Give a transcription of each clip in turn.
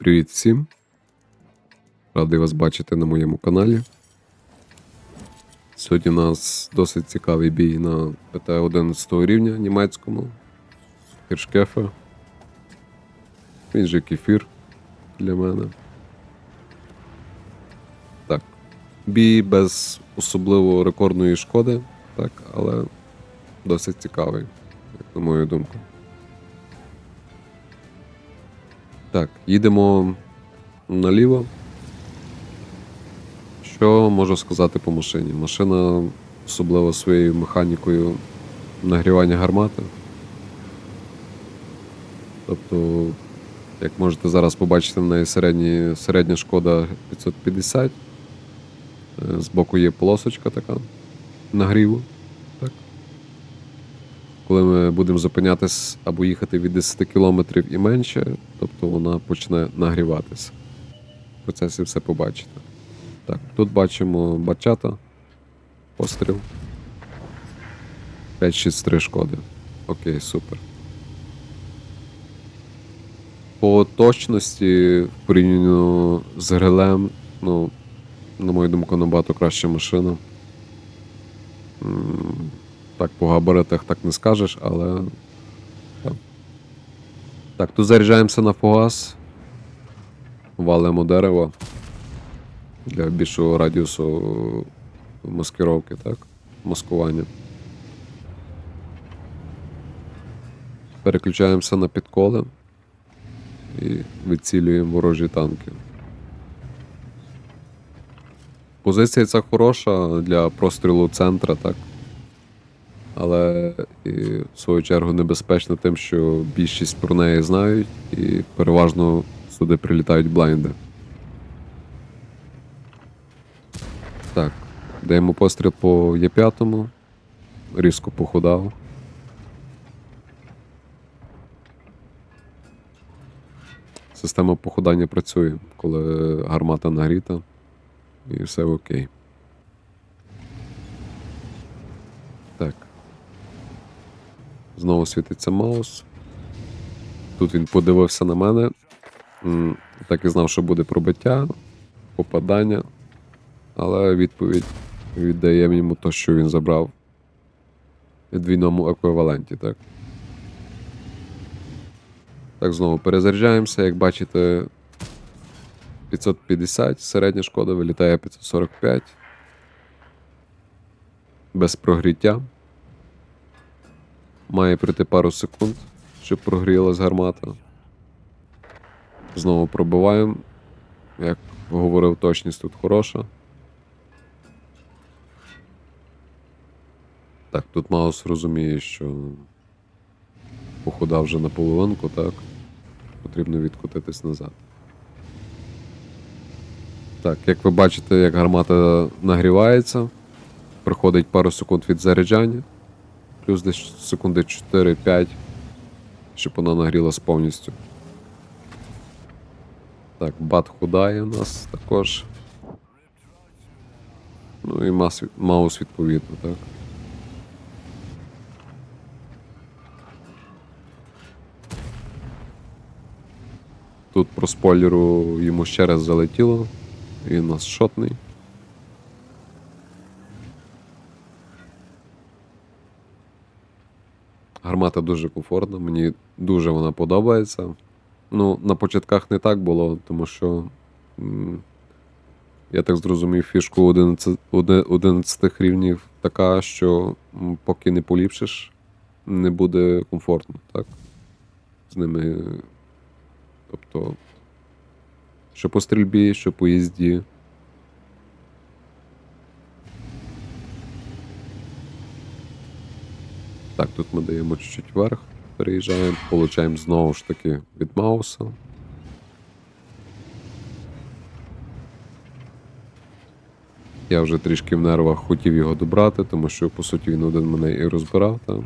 Привіт всім! Радий вас бачити на моєму каналі. Сьогодні у нас досить цікавий бій на ПТ 11 рівня німецькому. Хіршкефе. Він же кефір для мене. Так. Бій без особливо рекордної шкоди, так, але досить цікавий, як на мою думку. Так, їдемо наліво. Що можу сказати по машині? Машина особливо своєю механікою нагрівання гармати. Тобто, як можете зараз побачити, в неї середні, середня шкода 550. Е, Збоку є полосочка така нагріву. Коли ми будемо зупинятись або їхати від 10 км і менше, тобто вона почне нагріватися. В процесі все побачите. Так, тут бачимо бачата. Постріл. 5-6-3 шкоди. Окей, супер. По точності, порівняно з грилем, ну, на мою думку, набагато краща машина. Так, по габаритах так не скажеш, але. Так, тут заряджаємося на фугас. Валимо дерево для більшого радіусу маскировки, так? Маскування. Переключаємося на підколи і відцілюємо ворожі танки. Позиція ця хороша для прострілу центра, так? Але і, в свою чергу небезпечна тим, що більшість про неї знають і переважно сюди прилітають блайнди. Так, даємо постріл по Є5, різко похудав. Система похудання працює, коли гармата нагріта і все окей. Так. Знову світиться маус. Тут він подивився на мене. Так і знав, що буде пробиття, попадання. Але відповідь віддає йому то, що він забрав в двійному еквіваленті, так. Так, знову перезаряджаємося. Як бачите, 550, середня шкода вилітає 545. Без прогріття. Має пройти пару секунд, щоб прогрілась гармата. Знову пробиваємо. Як говорив, точність тут хороша. Так, тут Маус розуміє, що похудав вже на половинку, так. Потрібно відкотитись назад. Так, як ви бачите, як гармата нагрівається, проходить пару секунд від заряджання, плюс десь секунди 4-5, щоб вона нагрілась повністю. Так, бат худає у нас також. Ну і мас, маус відповідно, так. Тут про спойлеру йому ще раз залетіло. Він у нас шотний. Гармата дуже комфортна, мені дуже вона подобається. Ну, на початках не так було, тому що. Я так зрозумів, фішку 11, 11 рівнів така, що поки не поліпшиш, не буде комфортно, так? З ними. Тобто. Що по стрільбі, що по їзді. Так, тут ми даємо чуть-чуть вверх, переїжджаємо, получаємо знову ж таки від Мауса. Я вже трішки в нервах хотів його добрати, тому що, по суті, він один мене і розбирав там.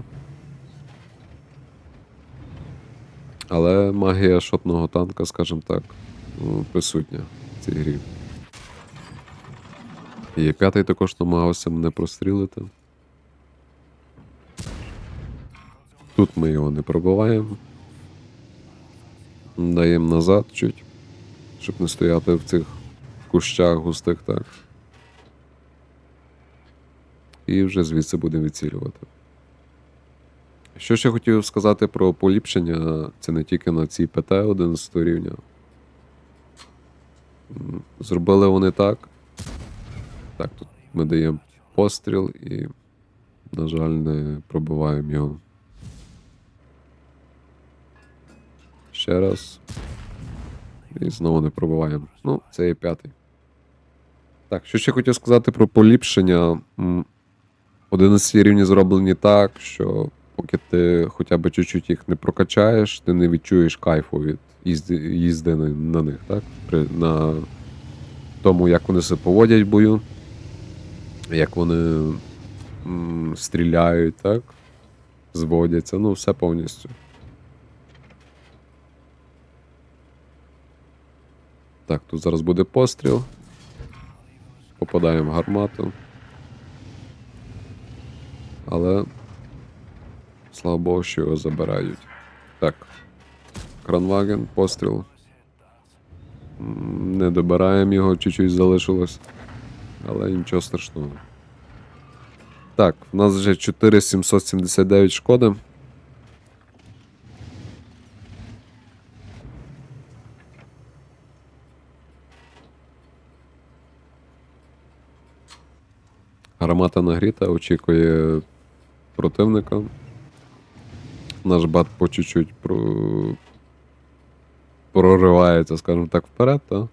Але магія шотного танка, скажімо так, ну, присутня в цій грі. І п'ятий також намагався мене прострілити. Тут ми його не пробиваємо. Даємо назад чуть. Щоб не стояти в цих кущах густих, так. І вже звідси будемо відцілювати. Що ще хотів сказати про поліпшення, це не тільки на цій ПТ 11 рівня. Зробили вони так. Так, тут ми даємо постріл і, на жаль, не пробиваємо його. Ще раз. І знову не пробиваємо. Ну, це є п'ятий. Так, що ще хотів сказати про поліпшення. М, 11 рівні зроблені так, що поки ти хоча б чуть-чуть їх не прокачаєш, ти не відчуєш кайфу від їзди, їзди на них, так? При, на тому, як вони себе поводять в бою, як вони м, стріляють, так? Зводяться, ну, все повністю. Так, тут зараз буде постріл. Попадаємо в гармату. Але. Слава Богу, що його забирають. Так. Кранваген, постріл. Не добираємо його, чуть-чуть залишилось. Але нічого страшного. Так, в нас вже 4779 шкоди. Гармата нагріта, очікує противника. Наш бат по чуть-чуть про... проривається, скажімо так, вперед, то.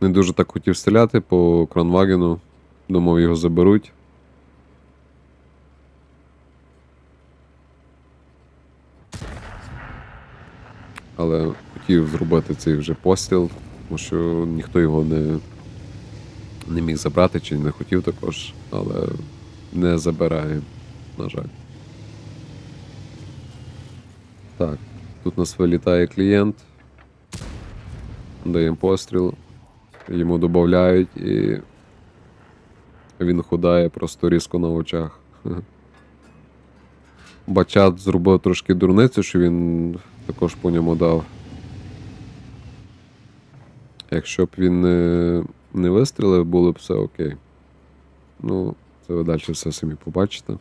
Не дуже так хотів стріляти по кранвагену. Думав, його заберуть. Але хотів зробити цей вже постріл, тому що ніхто його не, не міг забрати чи не хотів також, але не забирає, на жаль. Так, тут у нас вилітає клієнт. Даємо постріл, йому додають і він худає просто різко на очах. Бачат зробив трошки дурницю, що він також по ньому дав. Якщо б він не, не вистрілив, було б все окей. Ну, це ви далі все самі побачите.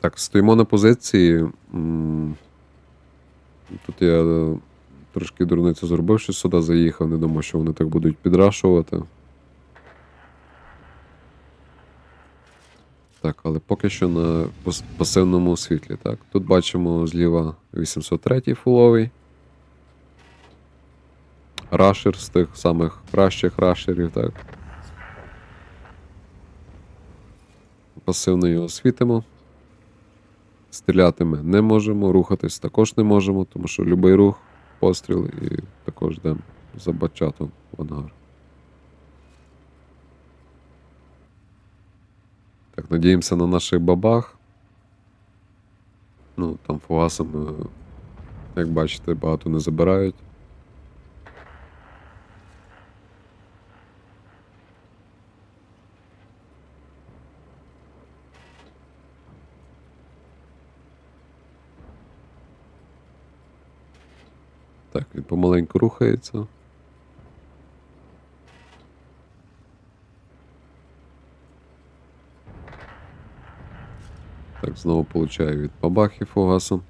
Так, стоїмо на позиції. Тут я е, трошки дурницю зробив, що сюди заїхав, не думав, що вони так будуть підрашувати. Так, але поки що на пасивному світлі. Так. Тут бачимо зліва 803 фуловий. Рашер з тих самих кращих рашерів, так. Пасивно його світимо. Стріляти ми не можемо, рухатись також не можемо, тому що будь-який рух, постріл і також йдемо за бачатом в ангар. Так, надіємося на наших бабах. Ну, там фугасами, як бачите, багато не забирають. Так, він помаленьку рухається. Знову получаю від бабахи фугасом.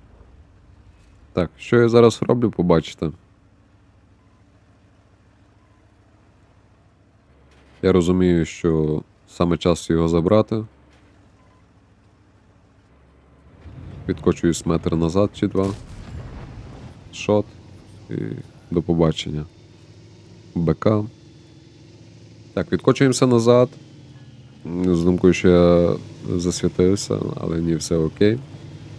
Так, що я зараз роблю, побачите. Я розумію, що саме час його забрати. Відкочуюсь метр назад чи два. Шот. І до побачення. БК. Так, відкочуємося назад. З думкою, що я засвітився, але ні, все окей.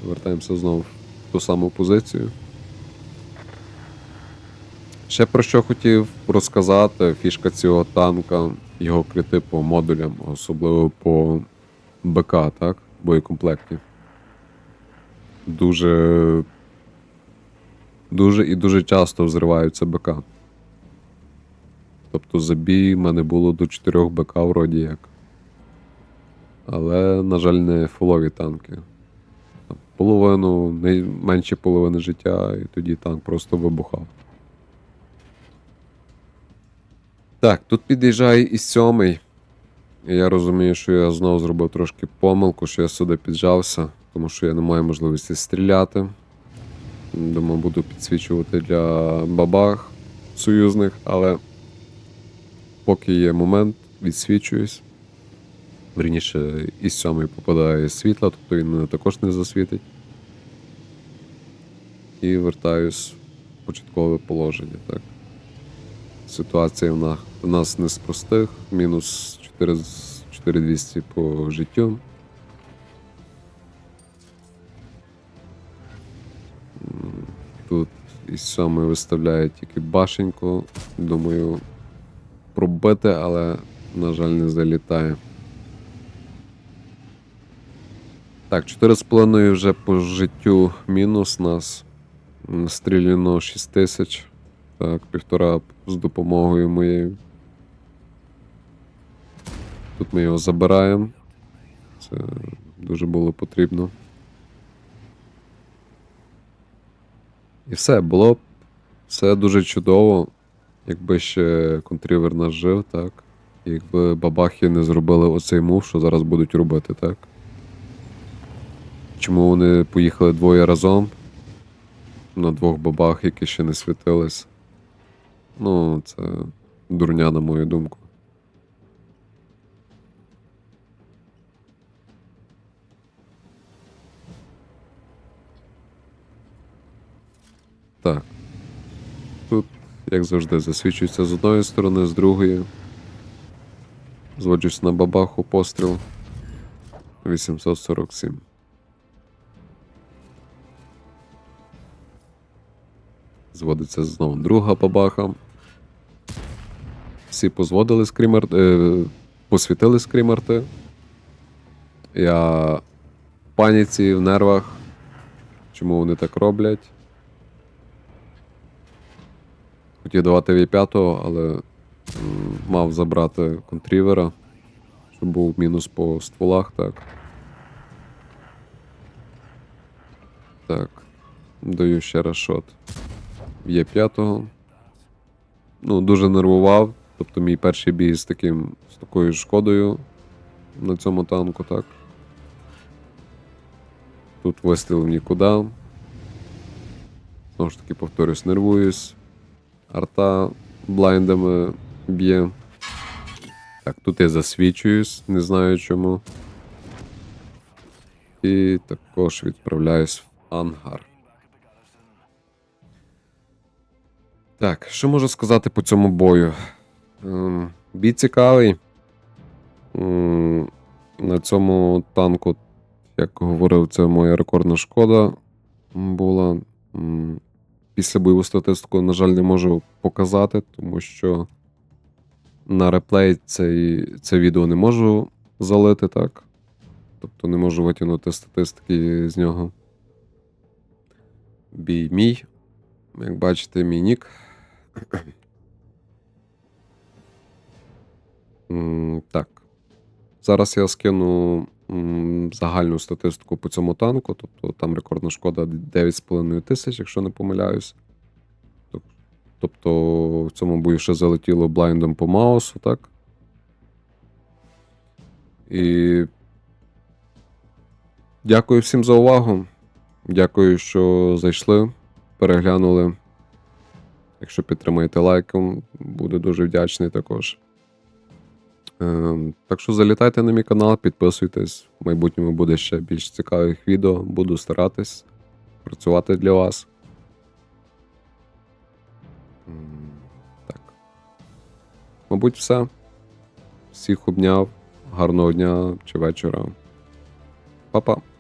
Вертаємося знову в ту саму позицію. Ще про що хотів розказати, фішка цього танка, його крити по модулям, особливо по БК, так? Боєкомплекті. Дуже. Дуже і дуже часто взриваються БК. Тобто забій в мене було до 4 БК вроді як. Але, на жаль, не фулові танки. Половину, не менше половини життя, і тоді танк просто вибухав. Так, тут під'їжджає і сьомий. Я розумію, що я знову зробив трошки помилку, що я сюди піджався, тому що я не маю можливості стріляти. Думаю, буду підсвічувати для бабах союзних, але поки є момент, відсвічуюсь. Вірніше, із сьомий попадає світло, тобто він мене також не засвітить. І вертаюсь в початкове положення. Так. Ситуація в нас, в нас не з простих, мінус 4 4200 по життю. Тут із сьомої виставляє тільки башеньку. Думаю, пробити, але, на жаль, не залітає. Так, 4,5 вже по життю мінус нас. Стріляно 6 тисяч. Так, півтора з допомогою моєю. Тут ми його забираємо. Це дуже було потрібно. І все, було б все дуже чудово, якби ще контрівер нас жив, так. І якби бабахи не зробили оцей мув, що зараз будуть робити, так. Чому вони поїхали двоє разом на двох бабах, які ще не світились? Ну, це дурня, на мою думку. Так. Тут, як завжди, засвічується з одної сторони, з другої. Зводжусь на бабаху постріл. 847. Зводиться знову друга бабаха. Всі позводили скрімер, е, посвітили скрімерти. Я в паніці, в нервах. Чому вони так роблять? Хотів давати V5, але м, мав забрати контрівера, щоб був мінус по стволах, так. Так. Даю ще раз шот. Є п'ятого. Ну, дуже нервував. Тобто мій перший бій з таким з такою шкодою на цьому танку, так. Тут вистріл нікуди. Знову ж таки, повторюсь, нервуюсь. Арта блайндами б'є. Так, тут я засвічуюсь, не знаю чому. І також відправляюсь в ангар. Так, що можу сказати по цьому бою? Ем, бій цікавий. На цьому танку, як говорив, це моя рекордна шкода була. Після бойову статистику, на жаль, не можу показати, тому що на реплей цей, це відео не можу залити, так? Тобто не можу витягнути статистики з нього. Бій мій. Як бачите, мій нік. Так. Зараз я скину загальну статистику по цьому танку. Тобто там рекордна шкода 9,5 тисяч, якщо не помиляюсь. Тобто в цьому бою ще залетіло блайндом по Маусу, так? І дякую всім за увагу. Дякую, що зайшли, переглянули. Якщо підтримаєте лайком, буду дуже вдячний також. Ем, Так що залітайте на мій канал, підписуйтесь. В майбутньому буде ще більш цікавих відео. Буду старатись працювати для вас. Так. Мабуть, все. Всіх обняв. Гарного дня чи вечора. Па-па.